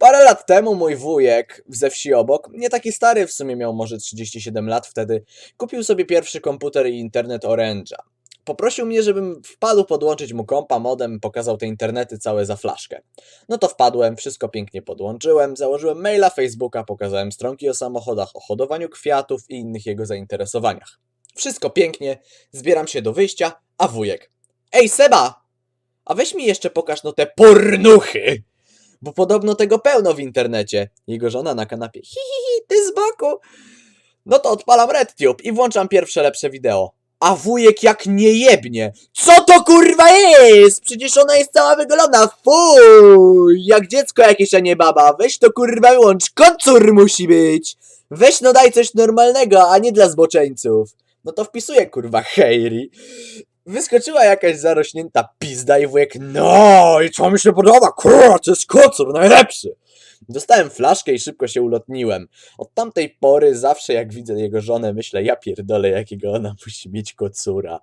Parę lat temu mój wujek ze wsi obok, nie taki stary, w sumie miał może 37 lat wtedy, kupił sobie pierwszy komputer i internet Orange'a. Poprosił mnie, żebym wpadł podłączyć mu kompa, modem, pokazał te internety całe za flaszkę. No to wpadłem, wszystko pięknie podłączyłem, założyłem maila, Facebooka, pokazałem stronki o samochodach, o hodowaniu kwiatów i innych jego zainteresowaniach. Wszystko pięknie, zbieram się do wyjścia, a wujek. Ej Seba! A weź mi jeszcze pokaż no te pornuchy! Bo podobno tego pełno w internecie. Jego żona na kanapie. Hi, hi, hi, ty z boku. No to odpalam RedTube i włączam pierwsze lepsze wideo. A wujek jak nie jebnie. Co to kurwa jest? Przecież ona jest cała wygolona. Fuj, jak dziecko jakieś, a nie baba. Weź to kurwa wyłącz. Kocur musi być. Weź no daj coś normalnego, a nie dla zboczeńców. No to wpisuję kurwa hejri. Wyskoczyła jakaś zarośnięta pizda i wujek, no i co mi się podoba, kurwa, to jest kocur, najlepszy. Dostałem flaszkę i szybko się ulotniłem. Od tamtej pory zawsze jak widzę jego żonę myślę, ja pierdolę jakiego ona musi mieć kocura.